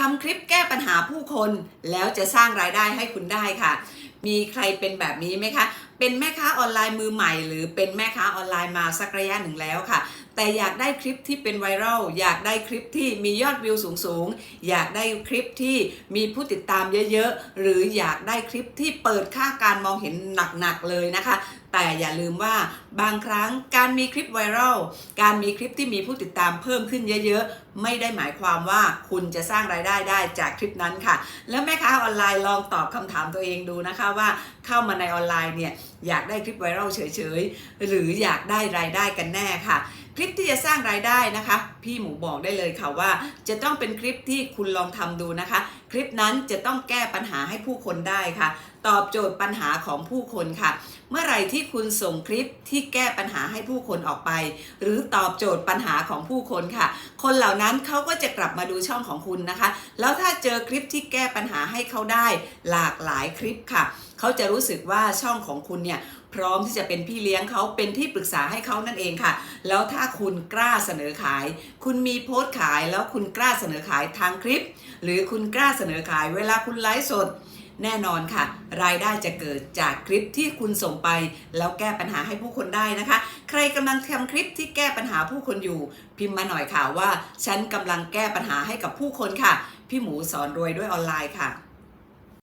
ทำคลิปแก้ปัญหาผู้คนแล้วจะสร้างรายได้ให้คุณได้ค่ะ มีใครเป็นแบบนี้ไหมคะ เป็นแม่ค้าออนไลน์มือใหม่ หรือเป็นแม่ค้าออนไลน์มาสักระยะหนึ่งแล้วค่ะ แต่อยากได้คลิปที่เป็นไวรัลอยากได้คลิปที่มียอดวิวสูงๆ อยากได้คลิปที่มีผู้ติดตามเยอะๆ หรืออยากได้คลิปที่เปิดค่าการมองเห็นหนักๆเลยนะคะแต่อย่าลืมว่าบางครั้งการมีคลิปไวรัลการมีคลิปที่มีผู้ติดตามเพิ่มขึ้นเยอะๆ ไม่ได้หมายความว่าคุณจะสร้างรายได้ได้จากคลิปนั้นค่ะ แล้วแม่ค้าออนไลน์ลองตอบคำถามตัวเองดูนะคะว่าเข้ามาในออนไลน์เนี่ยอยากได้คลิปไวรัลเฉยๆ หรืออยากได้รายได้กันแน่ค่ะคลิปที่จะสร้างรายได้นะคะ พี่หมูบอกได้เลยค่ะว่า จะต้องเป็นคลิปที่คุณลองทำดูนะคะ คลิปนั้นจะต้องแก้ปัญหาให้ผู้คนได้ค่ะ ตอบโจทย์ปัญหาของผู้คนค่ะ เมื่อไหร่ที่คุณส่งคลิปที่แก้ปัญหาให้ผู้คนออกไป หรือตอบโจทย์ปัญหาของผู้คนค่ะ คนเหล่านั้นเขาก็จะกลับมาดูช่องของคุณนะคะ แล้วถ้าเจอคลิปที่แก้ปัญหาให้เขาได้ หลากหลายคลิปค่ะ เขาจะรู้สึกว่าช่องของคุณเนี่ย พร้อมที่จะเป็นพี่เลี้ยงเขาเป็นที่ปรึกษาให้เขานั่นเองค่ะ แล้วถ้าคุณกล้าเสนอขาย คุณมีโพสต์ขายแล้วคุณกล้าเสนอขายทางคลิป หรือคุณกล้าเสนอขายเวลาคุณไลฟ์สดแน่นอนค่ะ รายได้จะเกิดจากคลิปที่คุณส่งไป แล้วแก้ปัญหาให้ผู้คนได้นะคะ ใครกำลังทำคลิปที่แก้ปัญหาผู้คนอยู่ พิมพ์มาหน่อยค่ะว่า ฉันกำลังแก้ปัญหาให้กับผู้คนค่ะ พี่หมูสอนรวยด้วยออนไลน์ค่ะ